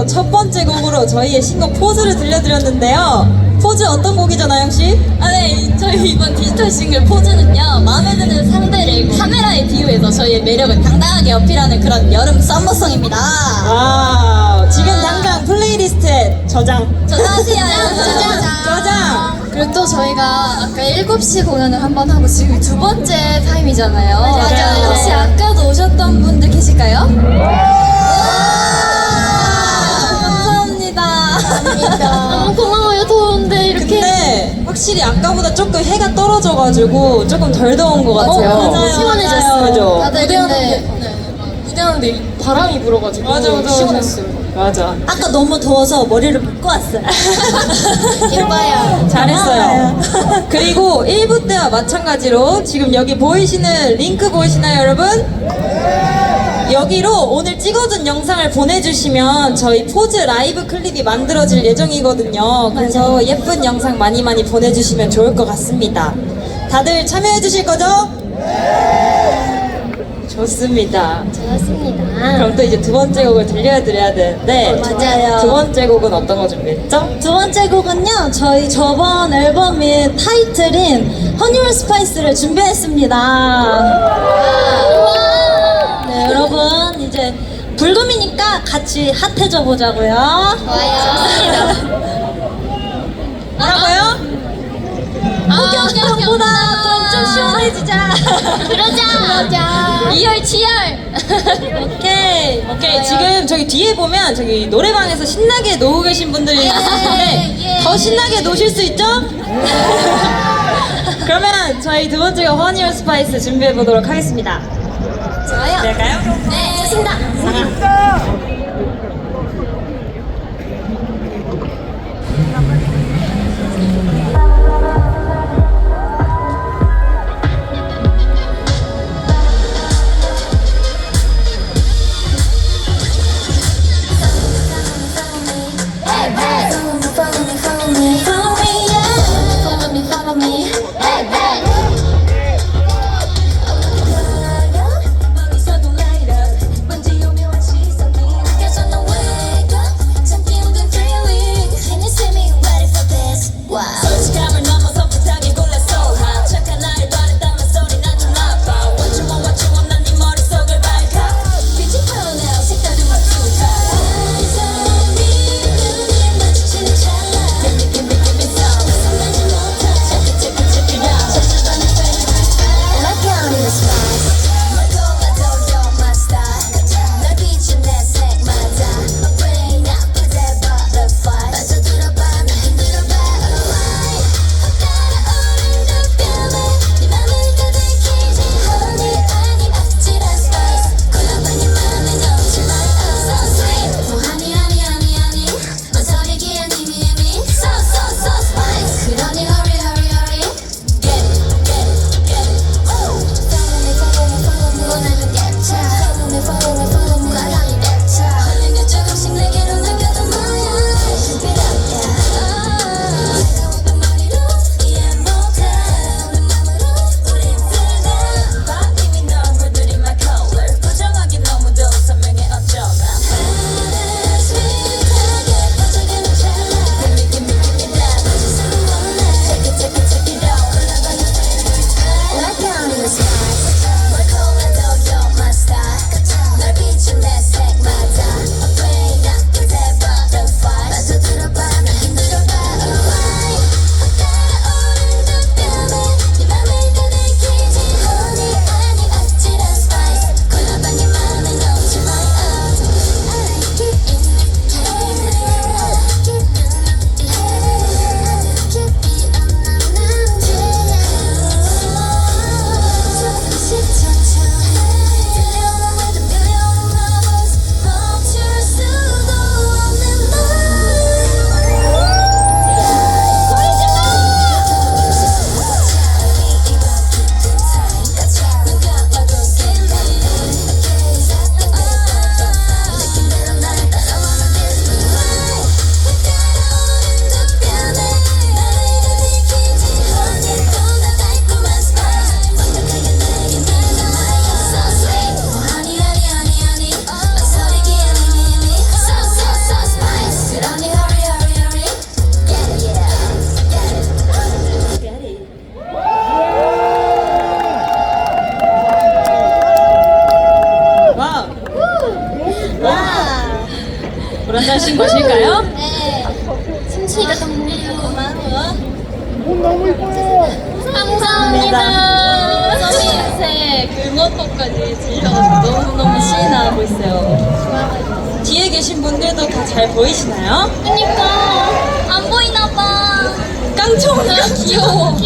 또 첫 번째 곡으로 저희의 신곡 포즈를 들려드렸는데요. 포즈 어떤 곡이죠, 나영씨? 아, 네. 저희 이번 디지털 싱글 포즈는요, 마음에 드는 상대를 카메라에 비유해서 저희의 매력을 당당하게 어필하는 그런 여름 썸머송입니다. 아, 지금 당장 플레이리스트에 저장. 저장하세요. 저장! 그리고 또 저희가 아까 7시 공연을 한 번 하고 지금 두 번째 타임이잖아요. 맞아요. 혹시 아까도 오셨던 분들 계실까요? 너무 고마워요 더운데 이렇게. 근데 확실히 아까보다 조금 해가 떨어져가지고 조금 덜 더운 것 같아요. 어, 맞아요. 시원해졌어요. 그죠? 다들 근데 무대하는데 바람이 불어가지고 맞아, 맞아. 시원했어요. 맞아. 아까 너무 더워서 머리를 묶고 왔어요. 예뻐요. 잘했어요. 그리고 1부 때와 마찬가지로 지금 여기 보이시는 링크 보이시나요, 여러분? 여기로 오늘 찍어둔 영상을 보내주시면 저희 포즈 라이브 클립이 만들어질 예정이거든요. 그래서 예쁜 영상 많이 많이 보내주시면 좋을 것 같습니다. 다들 참여해주실 거죠? 좋습니다. 좋습니다. 그럼 또 이제 두 번째 곡을 들려드려야 되는데 맞아요. 두 번째 곡은 어떤 거 준비했죠? 두 번째 곡은요, 저희 저번 앨범의 타이틀인 허니월 스파이스를 준비했습니다. 네, 여러분, 이제 불금이니까 같이 핫해져 보자고요. 뭐라고요? 목욕탕보다 좀 시원해지자. 그러자. 그러자. 2열, 7열. 오케이 오케이 지금 저기 뒤에 보면 저기 노래방에서 신나게 노고 계신 분들이 있는데 예. 더 신나게 노실 수 있죠? 그러면 저희 두 번째가 허니얼 스파이스 준비해 보도록 하겠습니다. 좋아요. 될까요? 네, 좋습니다. Follow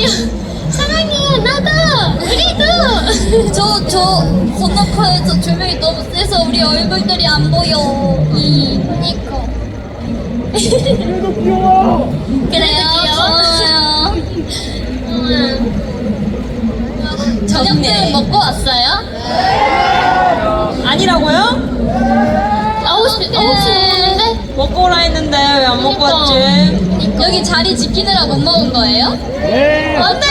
귀여워. 사랑해 나도 우리도. 저 저 건너편에서 조명이 너무 세서 우리 얼굴들이 안 보여. 이 그니까. 그래요 고마워요. 저녁은 먹고 왔어요? 아니라고요? 아홉 시 아홉 시 먹고 오라 했는데 왜 안 먹고 그러니까. 왔지? 그러니까. 여기 자리 지키느라 못 먹은 거예요? 네. 어때?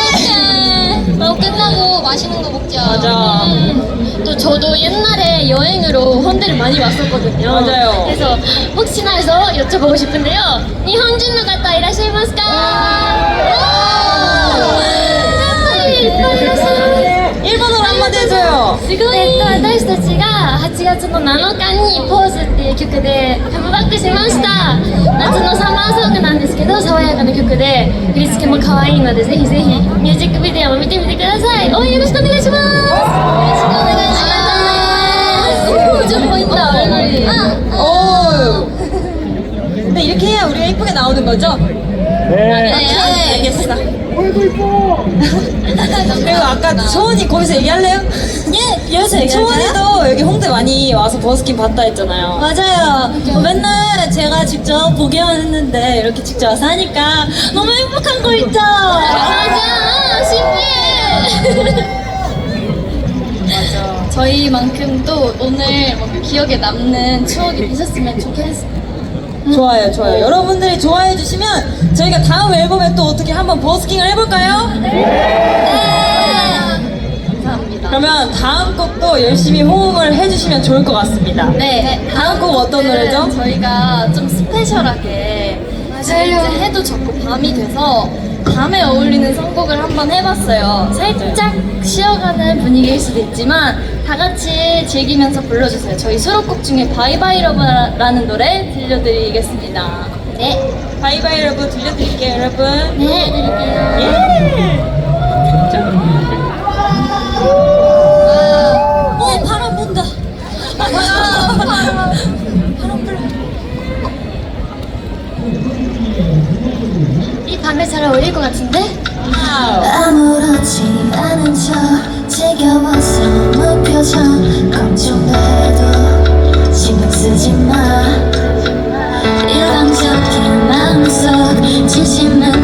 너 끝나고 맛있는 거 먹자. 맞아. 음, 또 저도 옛날에 여행으로 헌데를 많이 왔었거든요. 맞아요. 그래서 혹시나 해서 여쭤보고 싶은데요. 니혼진노 갔다 일하시마스까? 와! 일하시마스까? 한마디 해줘요. すごい、えっと、私たちが8月の7日に「ポーズ」っていう曲でカムバックしました夏のサマーソングなんですけど爽やかな曲で振り付けも可愛いのでぜひぜひミュージックビデオも見てみてください応援よろしくお願いしますよろしくお願いします좀 보인다 얼굴이 오. 근데 이렇게 해야 우리가 예쁘게 나오는 거죠? 네. 알겠어. 그리고 아까 초원이 거기서 얘기할래요? 예, 여기서 얘기할까요? 초원이도 여기 홍대 많이 와서 버스킹 봤다 했잖아요. 맞아요. 어, 맨날 제가 직접 보기만 했는데 이렇게 직접 와서 하니까 너무 행복한 거 있죠? 맞아 신기해 저희만큼 또 오늘 뭐 기억에 남는 추억이 되셨으면 좋겠습니다. 좋아요, 좋아요. 여러분들이 좋아해 주시면 저희가 다음 앨범에 또 어떻게 한번 버스킹을 해볼까요? 감사합니다. 그러면 다음 곡도 열심히 호응을 해주시면 좋을 것 같습니다. 네, 다음 곡 어떤 노래죠? 저희가 좀 스페셜하게 이제 해도 좋고 밤이 돼서 밤에 어울리는 선곡을 한번 해봤어요. 살짝 쉬어가는 분위기일 수도 있지만 다 같이 즐기면서 불러주세요. 저희 수록곡 중에 바이바이 러브라는 노래 들려드리겠습니다. 네, 바이바이 여러분 들려드릴게요, 여러분. 네, 드릴게요. 예! 어, 바람 분다. 이 밤에 잘 어울릴 것 같은데? 아무렇지 않은 척 지겨워서 무표정 걱정돼도 신경 쓰지 마. 일방적인 마음속 진심은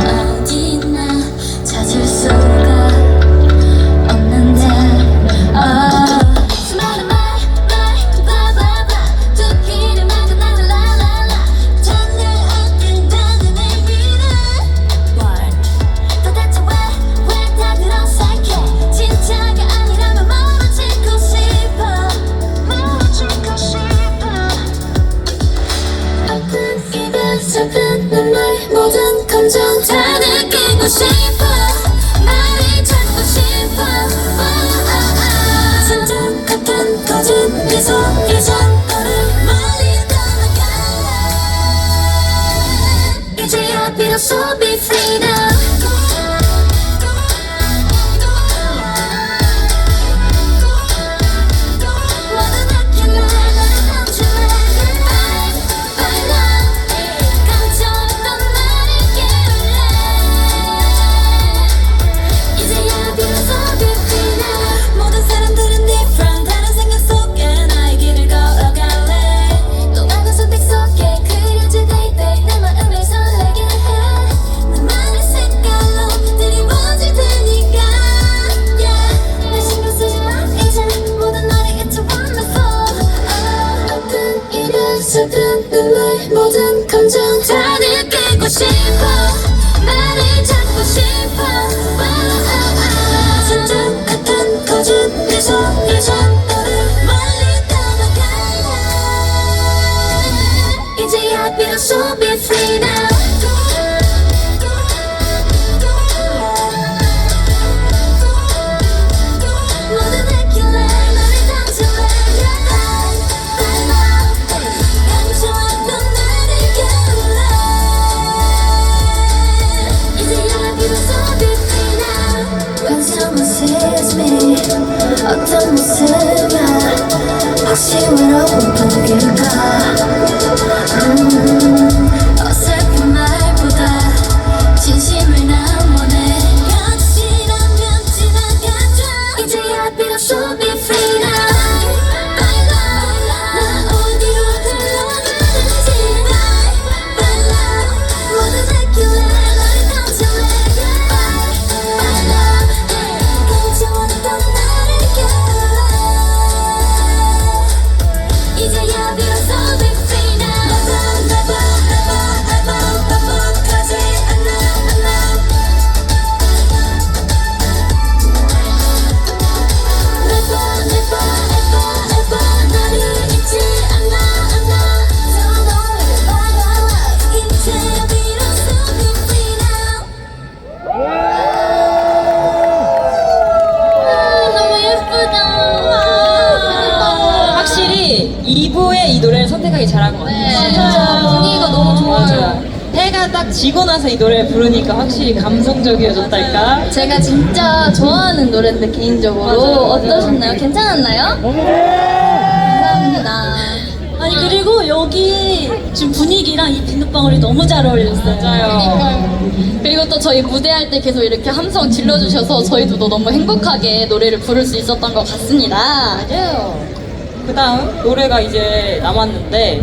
어떤 모습에 혹시 외로운 분일까 음. 제가 진짜 좋아하는 노래인데 개인적으로. 어떠셨나요? 괜찮았나요? 감사합니다. 아니 그리고 여기 지금 분위기랑 이 비눗방울이 너무 잘 어울렸어요. 맞아요. 그리고 또 저희 무대할 때 계속 이렇게 함성 질러주셔서 저희도 또 너무 행복하게 노래를 부를 수 있었던 것 같습니다. 맞아요. 그 다음 노래가 이제 남았는데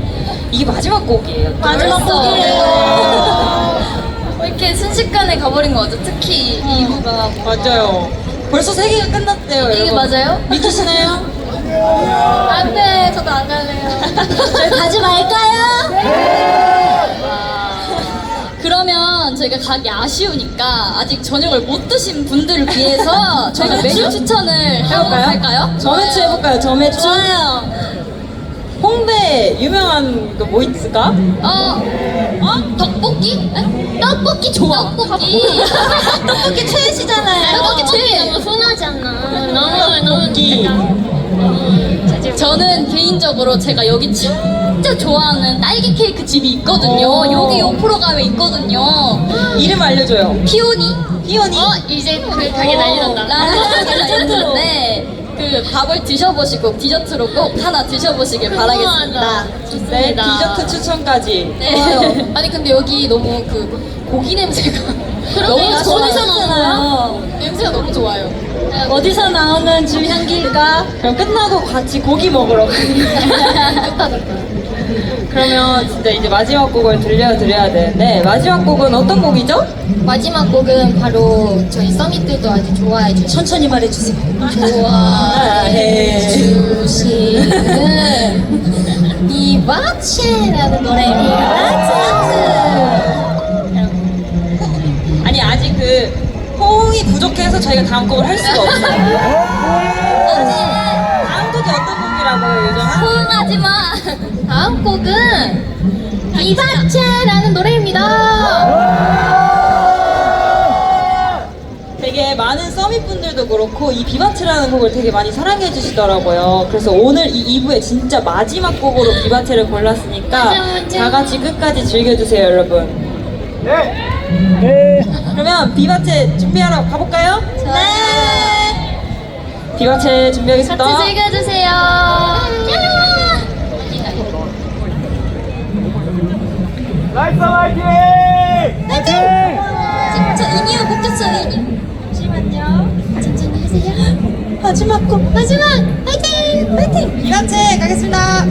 이게 마지막 곡이에요. 마지막. 곡이에요. 왜 이렇게 순식간에 가버린 거 같죠? 특히 이 2부가 맞아요. 벌써 세 개가 끝났대요. 이게 여러분. 맞아요? 믿기시나요? 안돼 저도 안 갈래요. 저희 가지 말까요? 그러면 저희가 가기 아쉬우니까 아직 저녁을 못 드신 분들을 위해서 저희가 메뉴 추천을 해볼까요? 해볼까요? 점매추 해볼까요? 점매추? 좋아요. 홍대 유명한 거 뭐 있을까? 어, 어? 떡볶이? 에? 떡볶이 좋아. 떡볶이. 떡볶이 최애시잖아요. 떡볶이 최애. 너무 순하지 않아. 너무 너무 끼. 저는 개인적으로 제가 여기 진짜 좋아하는 딸기 케이크 집이 있거든요. 오. 여기 옆으로 가면 있거든요. 이름 알려줘요. 피오니? 피오니. 어 이제 그 가게 난리 난다. 라는 있는데 그 밥을 드셔보시고 디저트로 꼭 하나 드셔보시길 바라겠습니다. 네, 디저트 추천까지. 네. 아니 근데 여기 너무 그 고기 냄새가 너무 어디서 좋아요. 나와요? 냄새가 너무 좋아요. 어디서 나오는 줄 향기일까? 그럼 끝나고 같이 고기 먹으러 가요. 그러면 진짜 이제 마지막 곡을 들려드려야 되는데 마지막 곡은 어떤 곡이죠? 마지막 곡은 바로 저희 서밋들도 아주 좋아해 주시는 천천히 말해주세요. 좋아해 주시는 비바체라는 노래입니다. 아니 아직 그 호응이 부족해서 저희가 다음 곡을 할 수가 없어요. 곡이라고요, 요정아? 호응하지 마. 다음 곡은 비바체라는 노래입니다. 되게 많은 서밋 분들도 그렇고 이 비바체라는 곡을 되게 많이 사랑해 주시더라고요. 그래서 오늘 이 2부의 진짜 마지막 곡으로 비바체를 골랐으니까 맞아, 맞아. 다 같이 끝까지 즐겨주세요, 여러분. 네. 그러면 비바체 준비하러 가볼까요? 네. 비바체 준비하겠습니다. 같이 즐겨주세요. 나이스 화이팅! 저 이니어 묶였어요, 이니어. 잠시만요. 천천히 하세요. 마지막 곡, 마지막! 화이팅! 화이팅! 비바체 가겠습니다.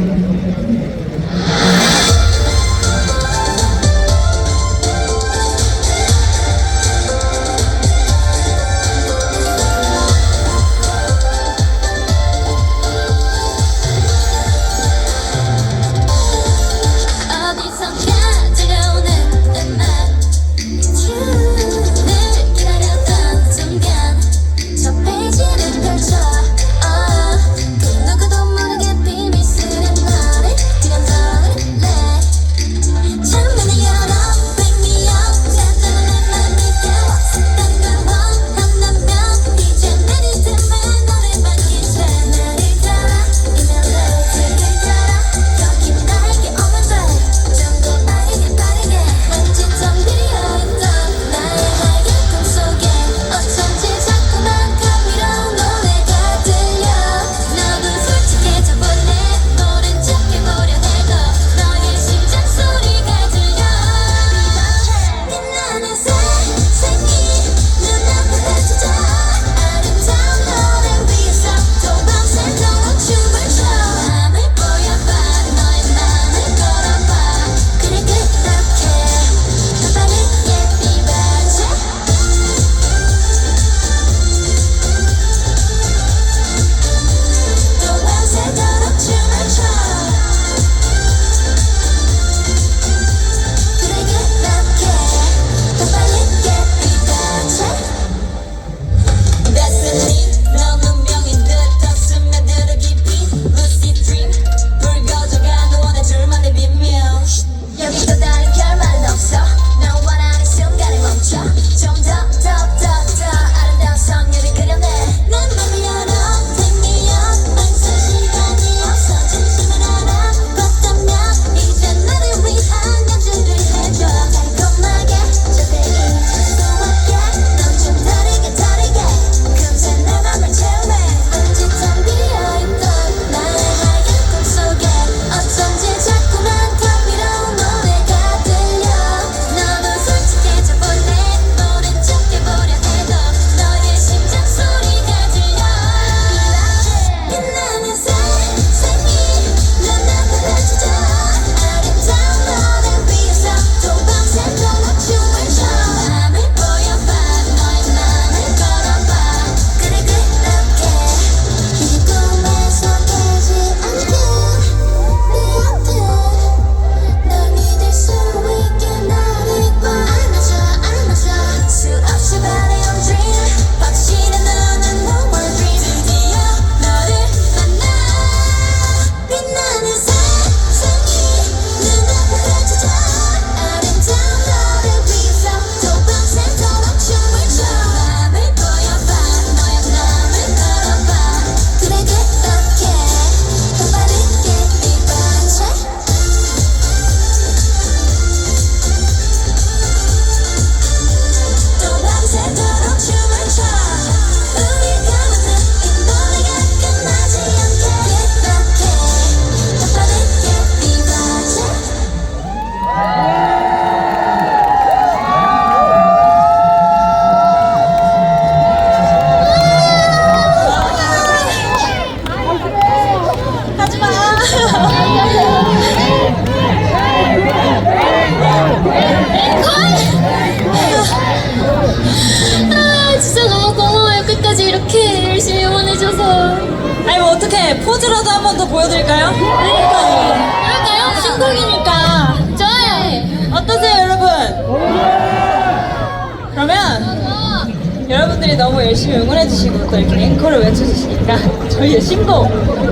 저희의 신곡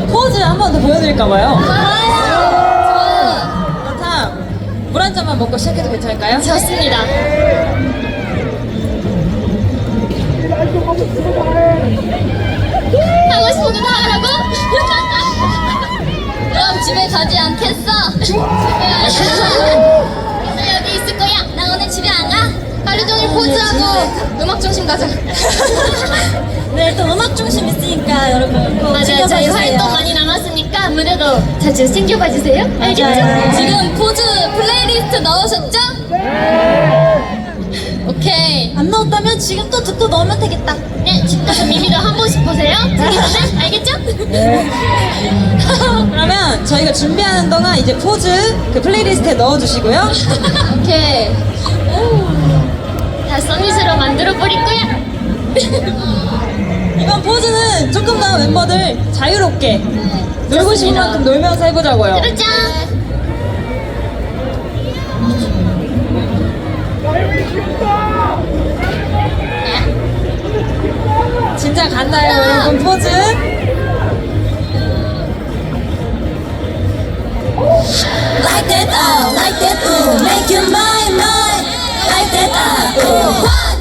포즈 한 번 더 보여드릴까봐요. 그렇다면 물한 잔만 먹고 시작해도 괜찮을까요? 좋습니다. 하고 싶은 거다 하라고? 그럼 집에 가지 않겠어? 집에 나 여기 하루 종일 포즈하고 음악 중심 가자. 네, 또 음악 중심 있으니까 여러분 꼭 맞아요. 챙겨봐 저희 주세요. 활동 많이 남았으니까 아무래도 자주 챙겨봐 주세요. 알겠죠? 지금 포즈 플레이리스트 넣으셨죠? 오케이. 안 나왔다면 지금 또 듣고 넣으면 되겠다. 네, 집 가서 미미도 한번 싶으세요? 챙기면 알겠죠? 그러면 저희가 준비하는 동안 이제 포즈 그 플레이리스트에 넣어주시고요. 오케이. 다 서밋으로 만들어 버릴 거야. 이번 포즈는 조금 더 멤버들 자유롭게 놀고 싶은 만큼 놀면서 해보자고요. 그러자. 진짜 간다요, 여러분 포즈. Like that, oh, like that, ooh, make you that, Oh.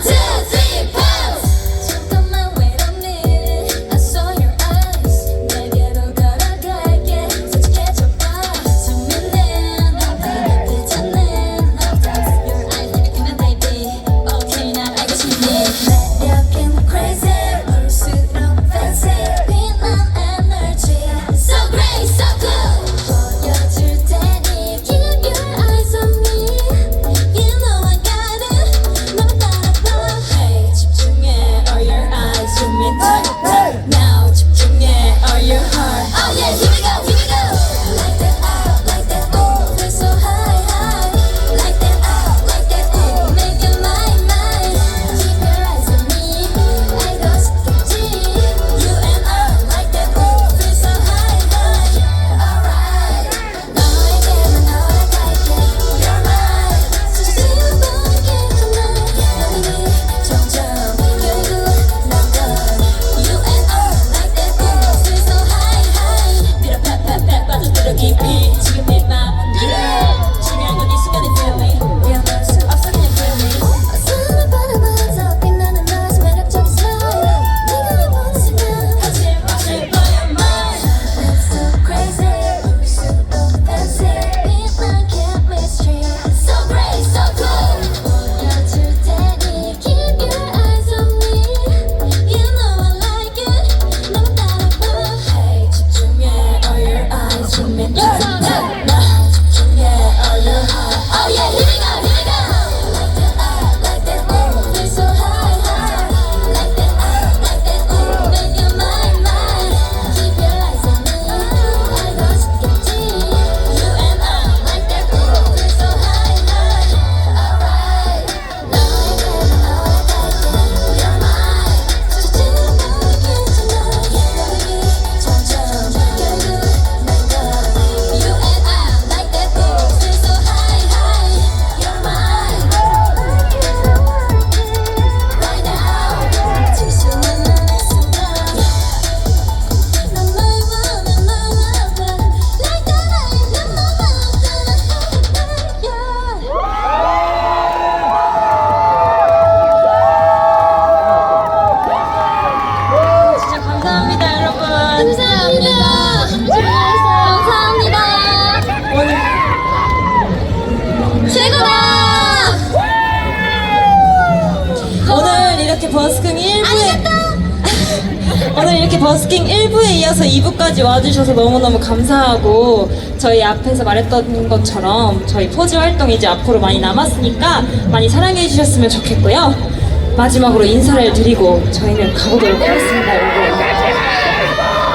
버스킹 1부에 이어서 2부까지 와주셔서 너무너무 감사하고 저희 앞에서 말했던 것처럼 저희 포즈 활동 이제 앞으로 많이 남았으니까 많이 사랑해 주셨으면 좋겠고요 마지막으로 인사를 드리고 저희는 가보도록 하겠습니다 여러분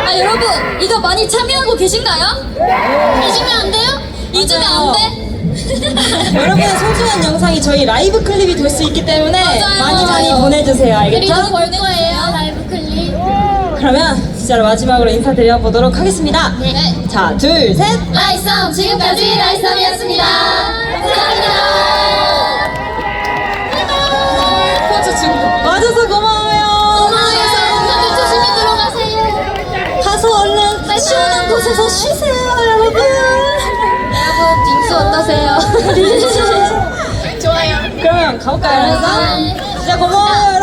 아 여러분 이거 많이 참여하고 계신가요? 잊으면 안 돼요? 잊으면 안 돼? 여러분의 소중한 영상이 저희 라이브 클립이 될 수 있기 때문에 맞아요, 많이 많이. 보내주세요 알겠죠? 그리고 볼 거예요. 그러면 진짜로 마지막으로 인사드려 보도록 하겠습니다. 네. 자, 둘, 셋. 라이썸 지금까지 라이썸이었습니다. 감사합니다. 포즈 중독. 와줘서 고마워요. 다들 조심히 들어가세요. 가서 얼른 시원한 곳에서 쉬세요, 여러분. 여러분 빙수 어떠세요? 좋아요. 그러면 가볼까요, 여러분? 진짜 고마워요,